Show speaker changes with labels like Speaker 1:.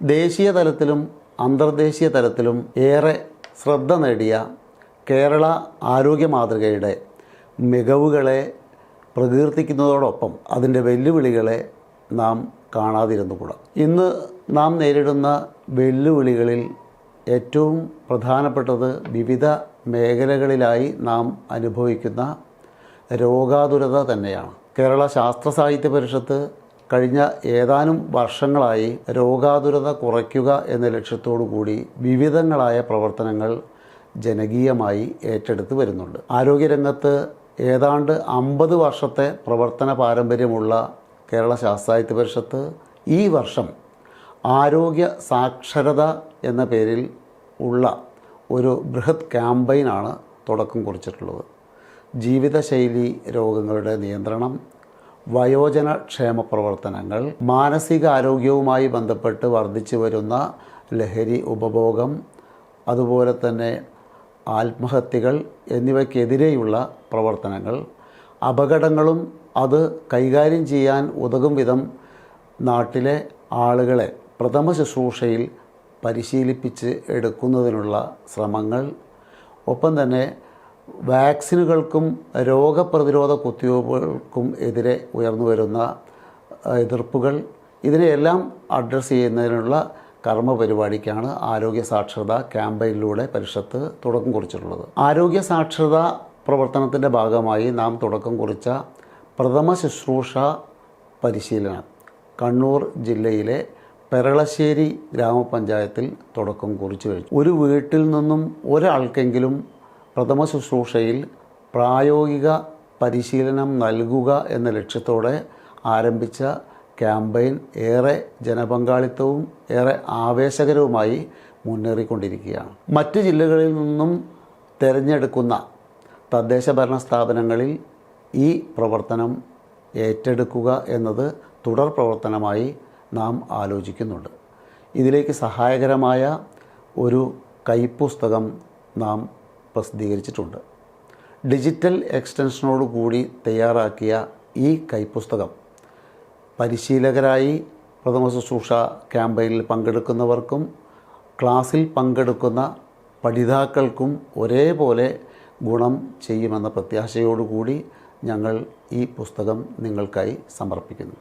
Speaker 1: ദേശീയ തലത്തിലും അന്തർദേശീയ തലത്തിലും ഏറെ ശ്രദ്ധ നേടിയ കേരള ആരോഗ്യ മാതൃകയുടെ മികവുകളെ പ്രകീർത്തിക്കുന്നതോടൊപ്പം അതിന്റെ വെല്ലുവിളികളെ നാം കാണാതിരുന്നുകൂടാ ഇന്ന് നാം നേരിടുന്ന വെല്ലുവിളികളിൽ ഏറ്റവും പ്രധാനപ്പെട്ടത് വിവിധ മേഖലകളിലായി നാം അനുഭവിക്കുന്ന രോഗാതുരത തന്നെയാണ്. കേരള ശാസ്ത്ര സാഹിത്യ പരിഷത്ത് കഴിഞ്ഞ ഏതാനും വർഷങ്ങളായി രോഗാതുരത കുറയ്ക്കുക എന്ന ലക്ഷ്യത്തോടു കൂടി വിവിധങ്ങളായ പ്രവർത്തനങ്ങൾ ജനകീയമായി ഏറ്റെടുത്ത് വരുന്നുണ്ട്. ആരോഗ്യരംഗത്ത് ഏതാണ്ട് അമ്പത് വർഷത്തെ പ്രവർത്തന പാരമ്പര്യമുള്ള കേരള ശാസ്ത്രാഹിത്യ പരിഷത്ത് ഈ വർഷം ആരോഗ്യ സാക്ഷരത എന്ന പേരിൽ ഉള്ള ഒരു ബൃഹത് ക്യാമ്പയിനാണ് തുടക്കം കുറിച്ചിട്ടുള്ളത്. ജീവിതശൈലി രോഗങ്ങളുടെ നിയന്ത്രണം വയോജന ക്ഷേമ പ്രവർത്തനങ്ങൾ മാനസികാരോഗ്യവുമായി ബന്ധപ്പെട്ട് വർദ്ധിച്ചു വരുന്ന ലഹരി ഉപഭോഗം അതുപോലെ തന്നെ ആത്മഹത്യകൾ എന്നിവയ്ക്കെതിരെയുള്ള പ്രവർത്തനങ്ങൾ. അപകടങ്ങളും അത് കൈകാര്യം ചെയ്യാൻ ഉതകും വിധം നാട്ടിലെ ആളുകളെ പ്രഥമ ശുശ്രൂഷയിൽ പരിശീലിപ്പിച്ച് എടുക്കുന്നതിനുള്ള ശ്രമങ്ങൾ. ഒപ്പം തന്നെ വാക്സിനുകൾക്കും രോഗപ്രതിരോധ കുത്തിവയ്പ്പുകൾക്കും എതിരെ ഉയർന്നു വരുന്ന എതിർപ്പുകൾ ഇതിനെയെല്ലാം അഡ്രസ്സ് ചെയ്യുന്നതിനുള്ള കർമ്മ പരിപാടിക്കാണ് ആരോഗ്യ സാക്ഷരത ക്യാമ്പയിനിലൂടെ പരിഷത്ത് തുടക്കം കുറിച്ചിട്ടുള്ളത്. ആരോഗ്യ സാക്ഷരത പ്രവർത്തനത്തിന്റെ ഭാഗമായി നാം തുടക്കം കുറിച്ച പ്രഥമ ശുശ്രൂഷ പരിശീലനം കണ്ണൂർ ജില്ലയിലെ പെരളശ്ശേരി ഗ്രാമപഞ്ചായത്തിൽ തുടക്കം കുറിച്ചു കഴിഞ്ഞു. ഒരു വീട്ടിൽ നിന്നും ഒരാൾക്കെങ്കിലും പ്രഥമ ശുശ്രൂഷയിൽ പ്രായോഗിക പരിശീലനം നൽകുക എന്ന ലക്ഷ്യത്തോടെ ആരംഭിച്ച ക്യാമ്പയിൻ ഏറെ ജനപങ്കാളിത്തവും ഏറെ ആവേശകരവുമായി മുന്നേറിക്കൊണ്ടിരിക്കുകയാണ്. മറ്റ് ജില്ലകളിൽ നിന്നും തിരഞ്ഞെടുക്കുന്ന തദ്ദേശ ഭരണ സ്ഥാപനങ്ങളിൽ ഈ പ്രവർത്തനം ഏറ്റെടുക്കുക എന്നത് തുടർ പ്രവർത്തനമായി നാം ആലോചിക്കുന്നുണ്ട്. ഇതിലേക്ക് സഹായകരമായ ഒരു കൈപ്പുസ്തകം നാം പ്രസിദ്ധീകരിച്ചിട്ടുണ്ട്. ഡിജിറ്റൽ എക്സ്റ്റൻഷനോട് കൂടി തയ്യാറാക്കിയ ഈ കൈപ്പുസ്തകം പരിശീലകരായി പ്രഥമ ശുശ്രൂഷ ക്യാമ്പയിനിൽ പങ്കെടുക്കുന്നവർക്കും ക്ലാസ്സിൽ പങ്കെടുക്കുന്ന പഠിതാക്കൾക്കും ഒരേപോലെ ഗുണം ചെയ്യുമെന്ന പ്രത്യാശയോടുകൂടി ഞങ്ങൾ ഈ പുസ്തകം നിങ്ങൾക്കായി സമർപ്പിക്കുന്നു.